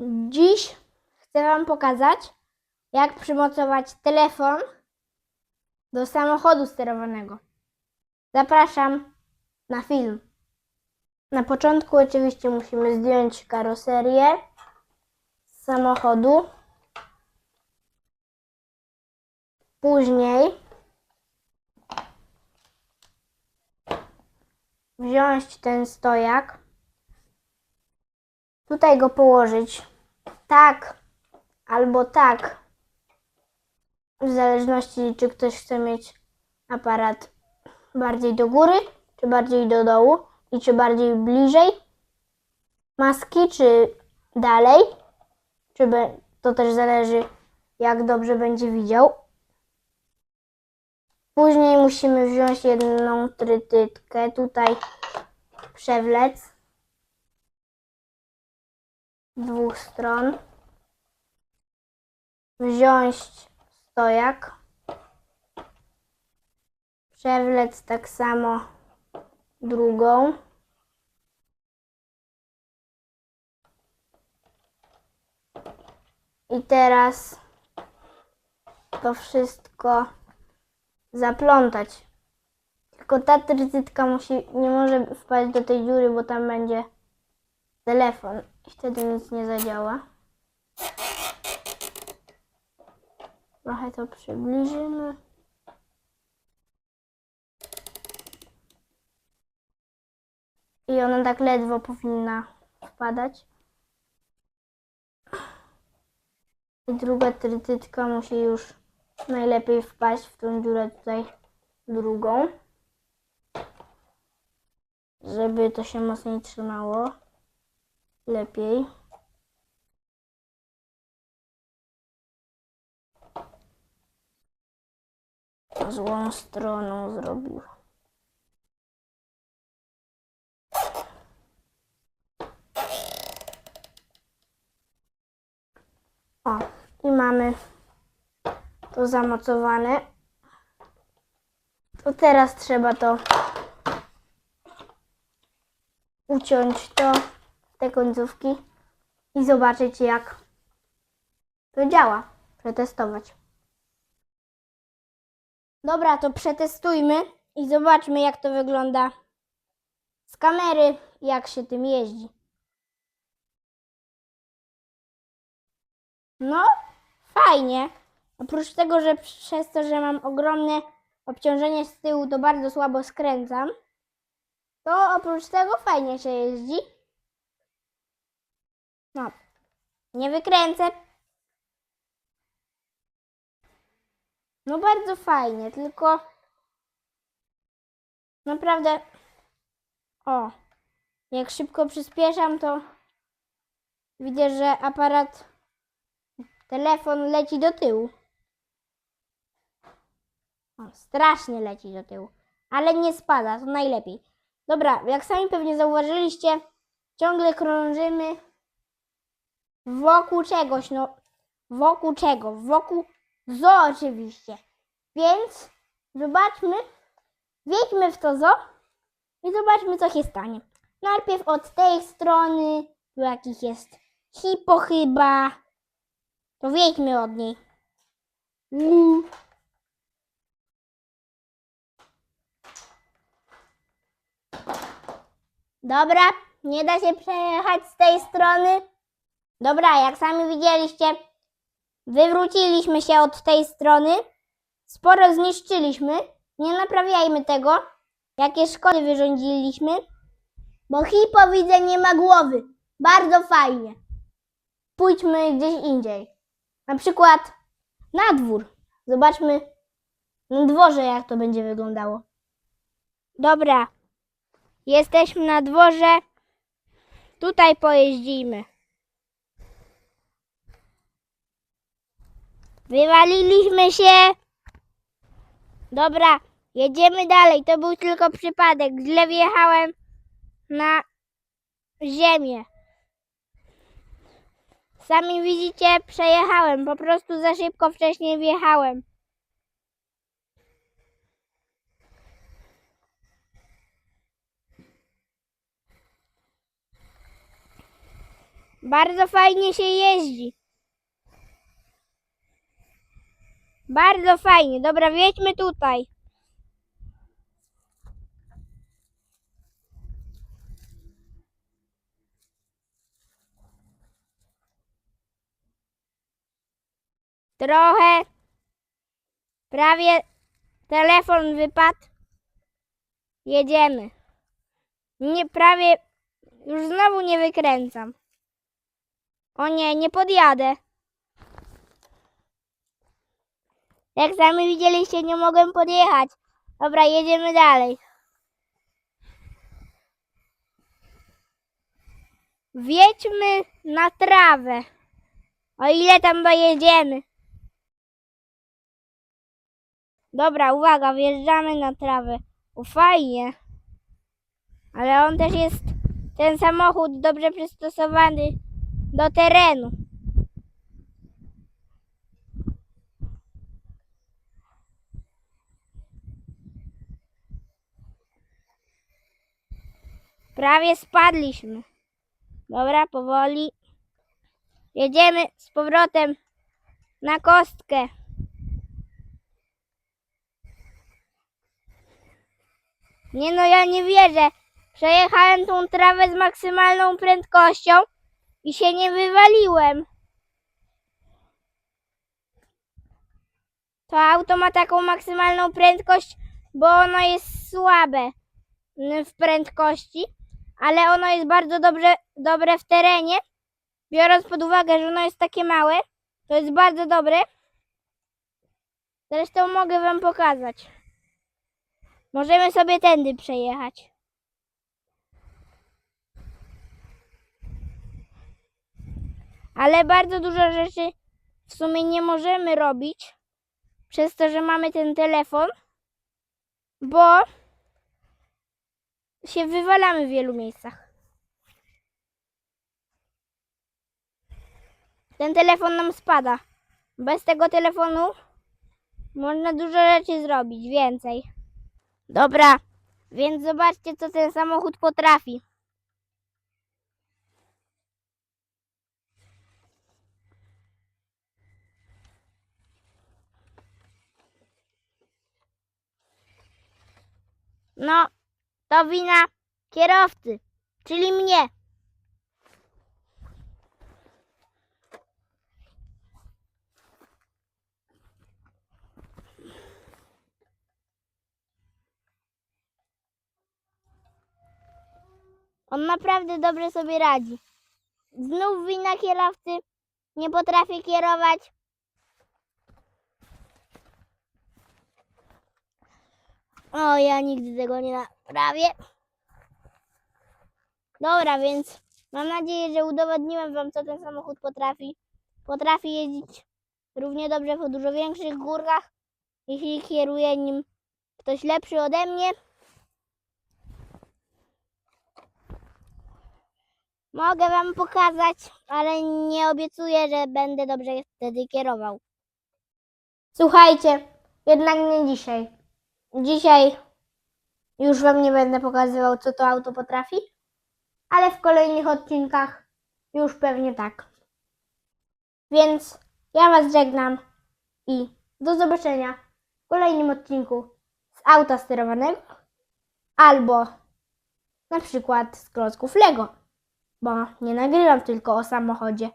Dziś chcę Wam pokazać, jak przymocować telefon do samochodu sterowanego. Zapraszam na film. Na początku oczywiście musimy zdjąć karoserię z samochodu. Później wziąć ten stojak. Tutaj go położyć tak albo tak. W zależności, czy ktoś chce mieć aparat bardziej do góry, czy bardziej do dołu i czy bardziej bliżej maski, czy dalej. Czy to też zależy, jak dobrze będzie widział. Później musimy wziąć jedną trytytkę, tutaj przewlec dwóch stron. Wziąć stojak. Przewlec tak samo drugą. I teraz to wszystko zaplątać. Tylko ta trytytka musi, nie może wpaść do tej dziury, bo tam będzie telefon i wtedy nic nie zadziała. Trochę to przybliżymy. I ona tak ledwo powinna wpadać. I druga trytytka musi już najlepiej wpaść w tą dziurę tutaj drugą. Żeby to się mocniej trzymało. Lepiej. Złą stroną zrobił. O, i mamy to zamocowane. To teraz trzeba to uciąć to, te końcówki i zobaczyć jak to działa. Przetestować. Dobra, to przetestujmy i zobaczmy jak to wygląda z kamery, jak się tym jeździ. No, fajnie. Oprócz tego, że przez to, że mam ogromne obciążenie z tyłu, to bardzo słabo skręcam, to oprócz tego fajnie się jeździ. No, nie wykręcę. No bardzo fajnie, tylko naprawdę o, jak szybko przyspieszam, to widzę, że aparat telefon leci do tyłu. O, strasznie leci do tyłu, ale nie spada, to najlepiej. Dobra, jak sami pewnie zauważyliście, ciągle krążymy wokół czegoś, no wokół czego? Wokół zoo oczywiście. Więc zobaczmy, wjedźmy w to zoo i zobaczmy, co się stanie. Najpierw od tej strony, tu jakiś jest hipo chyba. To wjedźmy od niej. Uuu. Dobra, nie da się przejechać z tej strony. Dobra, jak sami widzieliście, wywróciliśmy się od tej strony. Sporo zniszczyliśmy. Nie naprawiajmy tego. Jakie szkody wyrządziliśmy. Bo hipo widzę nie ma głowy. Bardzo fajnie. Pójdźmy gdzieś indziej. Na przykład na dwór. Zobaczmy na dworze, jak to będzie wyglądało. Dobra. Jesteśmy na dworze. Tutaj pojeździmy. Wywaliliśmy się. Dobra, jedziemy dalej. To był tylko przypadek. Źle wjechałem na ziemię. Sami widzicie, przejechałem. Po prostu za szybko wcześniej wjechałem. Bardzo fajnie się jeździ. Bardzo fajnie. Dobra, wjedźmy tutaj. Trochę. Prawie telefon wypadł. Jedziemy. Nie, prawie. Już znowu nie wykręcam. O nie, nie podjadę. Jak sami widzieliście, nie mogłem podjechać. Dobra, jedziemy dalej. Wjedźmy na trawę. O ile tam dojedziemy. Dobra, uwaga, wjeżdżamy na trawę. O, fajnie. Ale on też jest, ten samochód, dobrze przystosowany do terenu. Prawie spadliśmy. Dobra, powoli. Jedziemy z powrotem na kostkę. Nie no, ja nie wierzę. Przejechałem tą trawę z maksymalną prędkością i się nie wywaliłem. To auto ma taką maksymalną prędkość, bo ono jest słabe mm, w prędkości, ale ono jest bardzo dobrze, dobre w terenie. Biorąc pod uwagę, że ono jest takie małe, to jest bardzo dobre. Zresztą mogę Wam pokazać. Możemy sobie tędy przejechać. Ale bardzo dużo rzeczy w sumie nie możemy robić przez to, że mamy ten telefon, bo się wywalamy w wielu miejscach. Ten telefon nam spada. Bez tego telefonu można dużo rzeczy zrobić, więcej. Dobra, więc zobaczcie, co ten samochód potrafi. No, to wina kierowcy, czyli mnie. On naprawdę dobrze sobie radzi. Znów wina kierowcy. Nie potrafi kierować. O, ja nigdy tego nie naprawię. Dobra, więc mam nadzieję, że udowodniłem Wam, co ten samochód potrafi. Potrafi jeździć równie dobrze po dużo większych górkach, jeśli kieruje nim ktoś lepszy ode mnie. Mogę Wam pokazać, ale nie obiecuję, że będę dobrze wtedy kierował. Słuchajcie, jednak nie dzisiaj. Dzisiaj już Wam nie będę pokazywał, co to auto potrafi, ale w kolejnych odcinkach już pewnie tak. Więc ja Was żegnam i do zobaczenia w kolejnym odcinku z auta sterowanego albo na przykład z klocków Lego bo nie nagrywam tylko o samochodzie.